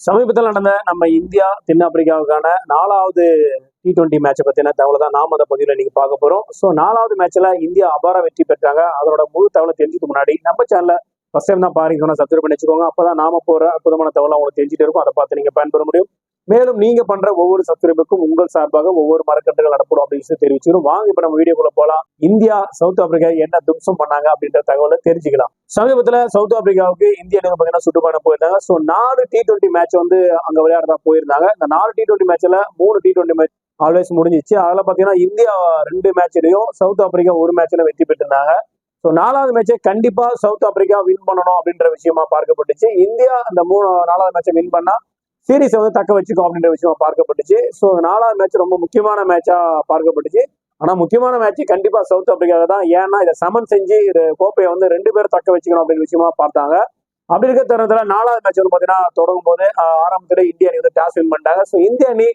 சமீபத்தில் நடந்த நம்ம இந்தியா தென்னாப்பிரிக்காவுக்கான நாலாவது டி டுவெண்ட்டி மேட்சை பற்றின தகவலை தான் நாம் அந்த பகுதியில் நீங்கள் பார்க்க போகிறோம் ஸோ நாலாவது மேட்ச்சில் இந்தியா அபார வெற்றி பெற்றாங்க. அதோட முழு தகவலை தெரிஞ்சுக்கு முன்னாடி நம்ம சேனலில் ஃபஸ்ட் டைம் தான் பாருங்க சப்ஸ்கிரைப் பண்ணி வச்சுக்கோங்க. அப்போ தான் நாம போகிற அற்புதமான தகவலை உங்களுக்கு தெரிஞ்சுட்டு இருக்கும். அதை பார்த்து நீங்கள் பயன்பெற முடியும். மேலும் நீங்க பண்ற ஒவ்வொரு சப்ஸ்கிரைபுக்கும் உங்கள் சார்பாக ஒவ்வொரு மரக்கன்றுகள் நடப்படும் அப்படின்னு சொல்லி தெரிவிச்சிடும் வாங்க இப்ப நம்ம வீடியோக்குள்ள போலாம். இந்தியா சவுத் ஆப்பிரிக்கா என்ன தும்சம் பண்ணாங்க அப்படின்ற தகவலை தெரிஞ்சுக்கலாம். சமீபத்துல சவுத் ஆப்பிரிக்காவுக்கு இந்திய அணிகள் பாத்தீங்கன்னா சுற்றுப்பயணம் போயிருந்தாங்க. ஸோ நாலு டி டுவெண்ட்டி மேட்ச் வந்து அங்க விளையாடுறதா போயிருந்தாங்க. இந்த நாலு டி டுவெண்ட்டி மேட்ச்ல மூணு டி டுவெண்ட்டி மேட்ச் ஆல்வேஸ் முடிஞ்சிச்சு. அதில் பாத்தீங்கன்னா இந்தியா ரெண்டு மேட்ச்லயும் சவுத் ஆப்பிரிக்கா ஒரு மேட்ச்ல வெற்றி பெற்றிருந்தாங்க. ஸோ நாலாவது மேட்சை கண்டிப்பா சவுத் ஆப்பிரிக்கா வின் பண்ணணும் அப்படின்ற விஷயமா பார்க்கப்பட்டுச்சு. இந்தியா அந்த மூணு நாலாவது மேட்சை வின் பண்ணா சீரீஸை வந்து தக்க வச்சுக்கோ அப்படின்ற விஷயமா பார்க்கப்பட்டுச்சு. ஸோ நாலாவது மேட்ச் ரொம்ப முக்கியமான மேட்சாக பார்க்கப்பட்டுச்சு. ஆனால் முக்கியமான மேட்ச் கண்டிப்பாக சவுத் ஆப்பிரிக்காவை தான். ஏன்னா இதை சமன் செஞ்சு இது கோப்பையை வந்து ரெண்டு பேரும் தக்க வச்சுக்கணும் அப்படின்னு விஷயமா பார்த்தாங்க. அப்படி இருக்க தருணத்தில் நாலாவது மேட்ச் வந்து பார்த்தீங்கன்னா தொடங்கும் போது ஆரம்பத்தில் இந்திய அணி வந்து டாஸ் வின் பண்ணிட்டாங்க. ஸோ இந்திய அணி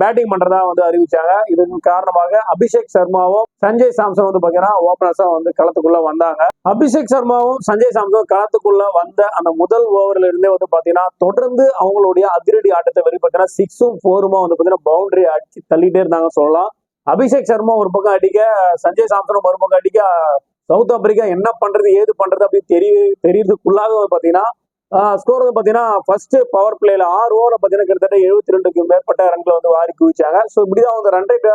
பேட்டிங் பண்றதா வந்து அறிவிச்சாங்க. இதன் காரணமாக அபிஷேக் சர்மாவும் சஞ்சய் சாம்சன் வந்து பாத்தீங்கன்னா ஓபனர்ஸா வந்து களத்துக்குள்ள வந்தாங்க. அபிஷேக் சர்மாவும் சஞ்சய் சாம்சனும் களத்துக்குள்ள வந்த அந்த முதல் ஓவர்ல இருந்தே வந்து பாத்தீங்கன்னா தொடர்ந்து அவங்களுடைய அதிரடி ஆட்டத்தை வெளிப்படுத்தினா சிக்ஸும் ஃபோருமா வந்து பாத்தீங்கன்னா பவுண்டரி அடிச்சு தள்ளிட்டே இருந்தாங்க சொல்லலாம். அபிஷேக் சர்மா ஒரு பக்கம் அடிக்க சஞ்சய் சாம்சனும் ஒரு பக்கம் அடிக்க சவுத் ஆப்பிரிக்கா என்ன பண்றது ஏது பண்றது அப்படின்னு தெரிய தெரியறதுக்குள்ளாக வந்து பாத்தீங்கன்னா ஸ்கோர் வந்து பார்த்தீங்கன்னா ஃபர்ஸ்ட் பவர் பிளேல ஆறு ஓவர் பார்த்தீங்கன்னா கிட்டத்தட்ட எழுபத்தி ரெண்டுக்கு மேற்பட்ட ரன்களை வந்து வாரி குவிச்சாங்க. ஸோ இப்படிதான் வந்து ரன் ரேட்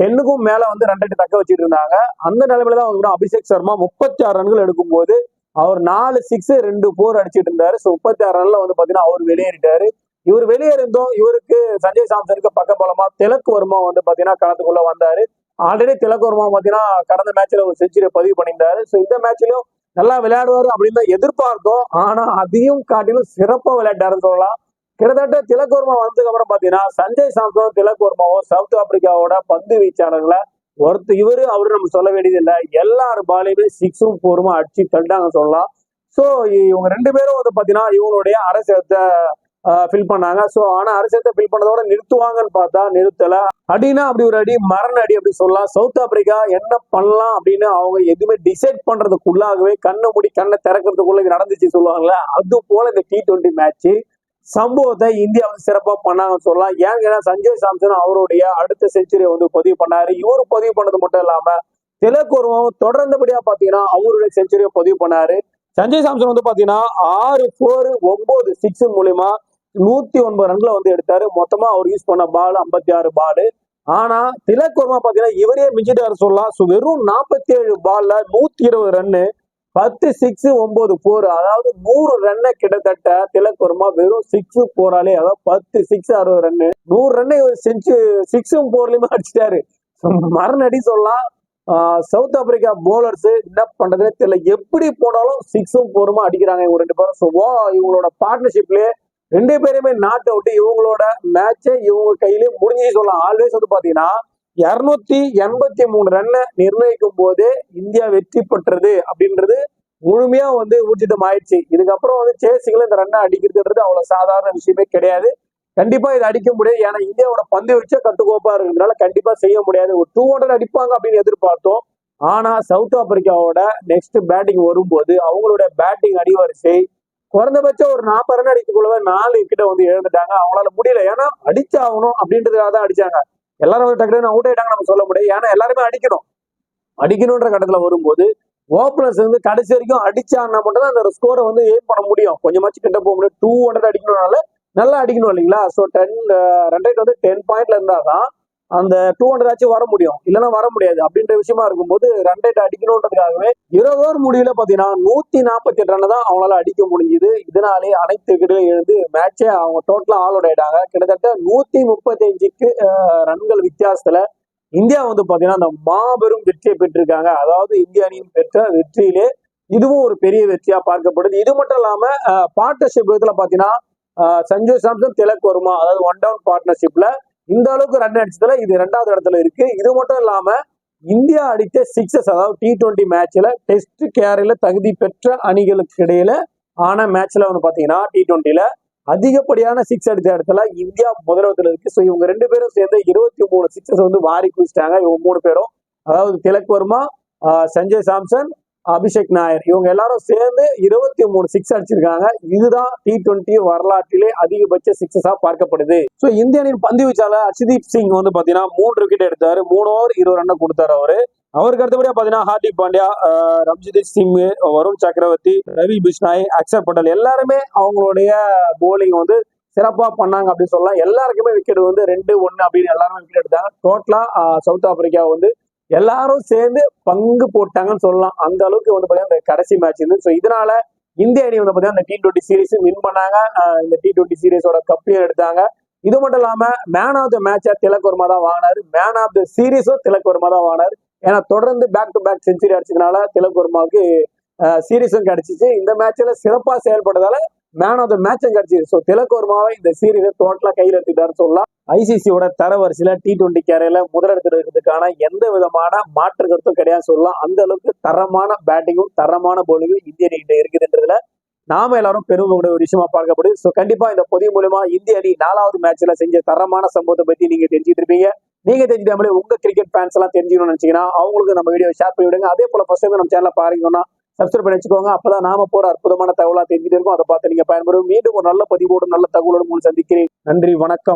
டென்னுக்கும் மேல வந்து ரன் ரேட் தக்க வச்சுட்டு இருந்தாங்க. அந்த நிலைமையில தான் வந்து அபிஷேக் சர்மா முப்பத்தி ஆறு ரன்கள் எடுக்கும் போது அவர் நாலு சிக்ஸ் ரெண்டு போர் அடிச்சிட்டு இருந்தாரு. ஸோ முப்பத்தி ஆறு ரன்ல வந்து பார்த்தீங்கன்னா அவர் வெளியேறிட்டாரு. இவர் வெளியேறிந்தோம் இவருக்கு சஞ்சய் சாம்சனுக்கு பக்கபலமா திலக் வருமா வந்து பாத்தீங்கன்னா களத்துக்குள்ள வந்தாரு. ஆல்ரெடி திலகோர்மா பார்த்தீங்கன்னா கடந்த மேட்ச்ல ஒரு செஞ்சுரி பதிவு பண்ணியிருந்தாரு. ஸோ இந்த மேட்ச்லயும் நல்லா விளையாடுவாரு அப்படின்னு தான் எதிர்பார்த்தோம். ஆனா அதையும் காட்டிலும் சிறப்பாக விளையாட்டாருன்னு சொல்லலாம். கிட்டத்தட்ட திலகோர்மா வந்ததுக்கு அப்புறம் பாத்தீங்கன்னா சஞ்சய் சாம்சனும் திலகோர்மாவும் சவுத் ஆப்பிரிக்காவோட பந்து வீச்சாளர்களை ஒருத்தர் இவரு அவரு நம்ம சொல்ல வேண்டியதில்லை. எல்லார் பாலையுமே சிக்ஸும் போருமா அடிச்சு தள்ளிட்டாங்க சொல்லலாம். ஸோ இவங்க ரெண்டு பேரும் வந்து பாத்தீங்கன்னா இவங்களுடைய அரசு ஃபில் பண்ணாங்க. ஸோ ஆனால் அரசியத்தை ஃபில் பண்ணதோட நிறுத்துவாங்கன்னு பார்த்தா நிறுத்தல. அடினா அப்படி ஒரு அடி மரண அடி அப்படி சொல்லலாம். சவுத் ஆப்பிரிக்கா என்ன பண்ணலாம் அப்படின்னு அவங்க எதுவுமே டிசைட் பண்றதுக்குள்ளாகவே கண்ணை மூடி கண்ணை திறக்கிறதுக்குள்ள இது நடந்துச்சு சொல்லுவாங்கல்ல. அது போல இந்த டி ட்வெண்ட்டி மேட்ச் சம்பவத்தை இந்தியா வந்து சிறப்பாக பண்ணாங்கன்னு சொல்லலாம். ஏன்னா சஞ்சய் சாம்சன் அவருடைய அடுத்த செஞ்சுரியை வந்து பதிவு பண்ணாரு. இவர் பதிவு பண்ணது மட்டும் இல்லாம திலக் தொடர்ந்தபடியாக தொடர்ந்தபடியா பாத்தீங்கன்னா அவருடைய செஞ்சுரியை பதிவு பண்ணாரு. சஞ்சய் சாம்சன் வந்து பாத்தீங்கன்னா ஆறு ஃபோர் ஒன்பது சிக்ஸ் மூலியமா நூத்தி ஒன்பது ரன்களை வந்து எடுத்தாரு. மொத்தமா அவர் யூஸ் பண்ண பால் ஐம்பத்தி ஆறு பாலு ஆனா திலக் வர்மா பாத்தீங்கன்னா இவரே மிஞ்சிட்டாரு சொல்லலாம். ஸோ வெறும் நாற்பத்தி ஏழு பால்ல நூத்தி இருபது ரன்னு பத்து சிக்ஸ் ஒன்பது போர் அதாவது நூறு ரன்னை கிட்டத்தட்ட திலக் வர்மா வெறும் சிக்ஸ் போராலே அதாவது பத்து சிக்ஸ் அறுபது ரன்னு நூறு ரன்னை செஞ்சு சிக்ஸும் போர்லயுமே அடிச்சிட்டாரு. மரணடி சொல்லலாம். சவுத் ஆப்பிரிக்கா போலர்ஸ் என்ன பண்றதுன்னு தெரியல. எப்படி போனாலும் சிக்ஸும் போருமா அடிக்கிறாங்க இவங்க ரெண்டு பேரும். ஸோ இவங்களோட பார்ட்னர்ஷிப்லயே ரெண்டு பேருமே நாட் அவுட் இவங்களோட மேட்சை இவங்க கையிலேயே முடிஞ்சு சொல்லலாம். ஆல்வேஸ் வந்து பாத்தீங்கன்னா இருநூத்தி எண்பத்தி மூணு ரன்னை நிர்ணயிக்கும் போது இந்தியா வெற்றி பெற்றது அப்படின்றது முழுமையா வந்து ஊர்ஜிதம் ஆயிடுச்சு இதுக்கப்புறம் வந்து சேசிங்களை இந்த ரன்னை அடிக்கிறதுன்றது அவ்வளவு சாதாரண விஷயமே கிடையாது. கண்டிப்பா இதை அடிக்க முடியாது. ஏன்னா இந்தியாவோட பந்து வச்சா கட்டுக்கோப்பா இருக்கிறதுனால கண்டிப்பா செய்ய முடியாது. ஒரு டூ ஹண்ட்ரட் அடிப்பாங்க அப்படின்னு எதிர்பார்த்தோம். ஆனா சவுத் ஆப்பிரிக்காவோட நெக்ஸ்ட் பேட்டிங் வரும்போது அவங்களோட பேட்டிங் அடிவரிசை குறைந்தபட்சம் ஒரு நாற்பது ரன் அடிக்கக்குள்ளவே நாலு கிட்ட வந்து இழந்துட்டாங்க. அவங்களால முடியல. ஏன்னா அடிச்சாகணும் அப்படின்றதுக்காக தான் அடிச்சாங்க. எல்லாரும் வந்து டக்குனு அவுட் ஆயிட்டாங்க நம்ம சொல்ல முடியாது. ஏன்னா எல்லாருமே அடிக்கணும். அடிக்கணுன்ற கட்டத்துல வரும்போது ஓப்பனர்ஸ் வந்து கடைசி வரைக்கும் அடிச்சாங்கன்னா மட்டும் தான் அந்த ஸ்கோரை வந்து எய்ம் பண்ண முடியும். கொஞ்சமாச்சும் கிட்ட போக முடியும். டூ ஹண்ட்ரட் அடிக்கணும்னால நல்லா அடிக்கணும் இல்லைங்களா? ஸோ டென் ரன் ரேட் வந்து டென் பாயிண்ட்ல இருந்தாதான் அந்த டூ ஹண்ட்ரட் ஆச்சும் வர முடியும். இல்லைன்னா வர முடியாது. அப்படின்ற விஷயமா இருக்கும்போது ரன் ரேட் அடிக்கணுன்றதுக்காகவே இருபது ஓவர் முடியல பாத்தீங்கன்னா நூத்தி நாற்பத்தி எட்டு ரன் தான் அவங்களால அடிக்க முடிஞ்சுது. இதனாலே அனைத்து விக்கெட்டுகளும் எழுந்து மேட்சே அவங்க டோட்டலா ஆல் அவுட் ஆயிட்டாங்க. கிட்டத்தட்ட நூத்தி முப்பத்தி அஞ்சுக்கு ரன்கள் வித்தியாசத்துல இந்தியா வந்து பாத்தீங்கன்னா அந்த மாபெரும் வெற்றியை பெற்றிருக்காங்க. அதாவது இந்திய அணியும் பெற்ற வெற்றியிலே இதுவும் ஒரு பெரிய வெற்றியா பார்க்கப்படுது. இது மட்டும் இல்லாம பார்ட்னர்ஷிப் விதத்துல பாத்தீங்கன்னா சஞ்சு சாம்சன் திலக் வருமா அதாவது ஒன் டவுன் பார்ட்னர்ஷிப்ல இந்த அளவுக்கு ரன் அடிச்சதுல இது ரெண்டாவது இடத்துல இருக்கு. இது மட்டும் இல்லாம இந்தியா அடித்த சிக்ஸஸ் அதாவது டி டுவெண்ட்டி மேட்ச்ல டெஸ்ட் கேரியில தகுதி பெற்ற அணிகளுக்கு இடையில ஆன மேட்ச்ல வந்து பாத்தீங்கன்னா டி டுவெண்ட்டில அதிகப்படியான சிக்ஸ் அடித்த இடத்துல இந்தியா முதலிடத்துல இருக்கு. ஸோ இவங்க ரெண்டு பேரும் சேர்ந்து இருபத்தி மூணு சிக்ஸஸ் வந்து வாரி குவிச்சிட்டாங்க. இவங்க மூணு பேரும். அதாவது திலக் வர்மா சஞ்சய் சாம்சன் அபிஷேக் நாயர். இவங்க எல்லாரும் சேர்ந்து இருபத்தி மூணு சிக்ஸ் அடிச்சிருக்காங்க. இதுதான் டி டுவெண்ட்டி வரலாற்றிலே அதிகபட்ச சிக்ஸஸா பார்க்கப்படுது. ஸோ இந்திய அணியின் பந்து வீச்சாளர் ஹர்ஷதீப் சிங் வந்து பாத்தீங்கன்னா மூணு விக்கெட் எடுத்தாரு. மூணு ஓவர் இருபது ரன் கொடுத்தாரு அவரு. அவருக்கு அடுத்தபடியா பாத்தீங்கன்னா ஹார்திக் பாண்டியா ரம்ஜித் சிங் வருண் சக்கரவர்த்தி ரவி பிஷ்னாய் அக்ஷர் பட்டேல் எல்லாருமே அவங்களுடைய போலிங் வந்து சிறப்பா பண்ணாங்க அப்படின்னு சொல்லலாம். எல்லாருக்குமே விக்கெட் வந்து ரெண்டு ஒன்னு அப்படின்னு எல்லாருமே விக்கெட் எடுத்தாங்க. டோட்டலா சவுத் ஆப்பிரிக்கா வந்து எல்லாரும் சேர்ந்து பங்கு போட்டாங்கன்னு சொல்லலாம். அந்த அளவுக்கு வந்து பார்த்தீங்கன்னா இந்த கடைசி மேட்ச் இருந்து ஸோ இதனால இந்திய அணி வந்து பார்த்தீங்கன்னா இந்த டி டுவெண்ட்டி சீரீஸ் வின் பண்ணாங்க. இந்த டி டுவெண்ட்டி சீரீஸோட கப்பையும் எடுத்தாங்க. இது மட்டும் இல்லாம மேன் ஆஃப் த மேட்சா திலக்வர்மா தான் வாங்கினாரு. மேன் ஆஃப் த சீரீஸும் திலக்வர்மா தான் வாங்கினாரு. ஏன்னா தொடர்ந்து பேக் டு பேக் செஞ்சுரி அடிச்சதுனால திலக்வர்மாவுக்கு சீரீஸும் கிடைச்சிச்சு. இந்த மேட்ச்ல சிறப்பா செயல்பட்டதால மேன் ஆஃப் த மேட்சும் கிடைச்சிது ஸோ திலக்கோர்மாவை இந்த சீரீஸை டோட்டலாக கையில் எடுத்துட்டாருன்னு சொல்லலாம். ஐசிசியோட தரவரிசையில் டி டுவெண்ட்டி கேரியர்ல முதலிடத்தில் இருக்கிறதுக்கான எந்த விதமான மாற்று கருத்தும் கிடையாது சொல்லலாம். அந்த அளவுக்கு தரமான பேட்டிங்கும் தரமான போலிங்கும் இந்திய அணிகிட்ட இருக்குதுன்றதுல நாம எல்லாரும் பெருமக்கூடிய ஒரு விஷயமா பார்க்கப்படுது ஸோ கண்டிப்பா இந்த பொதி மூலமா இந்திய அணி நாலாவது மேட்ச்ல செஞ்ச தரமான சம்பவத்தை பத்தி நீங்க தெரிஞ்சுட்டு இருப்பீங்க. நீங்க தெரிஞ்சுக்காமலே உங்க கிரிக்கெட் ஃபேன்ஸ் எல்லாம் தெரிஞ்சுக்கணும்னு நினைச்சீங்கன்னா அவங்களுக்கு நம்ம வீடியோ ஷேர் பண்ணி விடுங்க. அதே போல ஃபர்ஸ்ட் நம்ம சேனலை பாருங்கன்னா சப்ஸ்கிரைப் பண்ணி வச்சுக்கோங்க. அப்பதான் நாம போற அற்புதமான தகவலா தெரிஞ்சுட்டு இருக்கும். அதை பார்த்து நீங்க பயன்பெறும். மீண்டும் ஒரு நல்ல பதிவோடும் நல்ல தகவலோடும் சந்திக்கிறேன். நன்றி வணக்கம்.